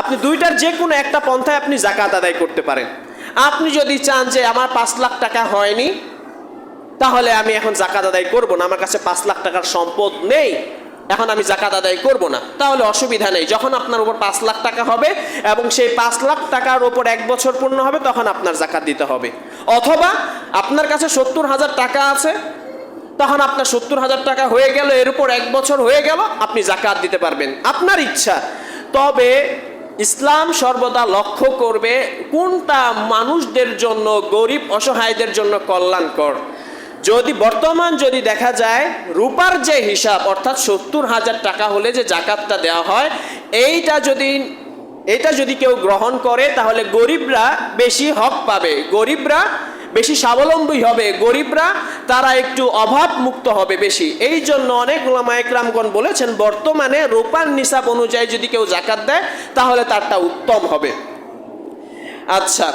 আপনি দুইটার যে কোনো একটা পন্থায় আপনি জাকাত আদায় করতে পারেন। আপনি যদি চান যে আমার পাঁচ লাখ টাকা হয়নি, তাহলে আমি এখন জাকাত আদায় করব না, আমার কাছে পাঁচ লাখ টাকার সম্পদ নেই, এখন আমি জাকাত আদায় করব না। তাহলে অসুবিধা নেই, যখন আপনার উপর পাঁচ লাখ টাকা হবে এবং সেই পাঁচ লাখ টাকার উপর এক বছর পূর্ণ হবে, তখন আপনার জাকাত দিতে হবে। অথবা আপনার কাছে সত্তর হাজার টাকা আছে, তখন আপনার সত্তর হাজার টাকা হয়ে গেল, এর উপর এক বছর হয়ে গেল, আপনি জাকাত দিতে পারবেন। আপনার ইচ্ছা। তবে ইসলাম সর্বদা লক্ষ্য করবে কোনটা মানুষদের জন্য, গরিব অসহায়দের জন্য কল্যাণকর। যদি বর্তমান যদি দেখা যায়, রূপার যে হিসাব, অর্থাৎ সত্তর হাজার টাকা হলে যে জাকাতটা দেওয়া হয়, এইটা যদি, এটা যদি কেউ গ্রহণ করে, তাহলে গরিবরা বেশি হক পাবে। গরিবরা বেশি স্বাবলম্বী হবে। গরিবরা তারা একটু অভাব মুক্ত হবে বেশি। এই জন্য অনেক ওলামা বলেছেন, বর্তমানে রূপার নিসাব অনুযায়ী যদি কেউ জাকাত দেয়, তাহলে তারটা উত্তম হবে। আচ্ছা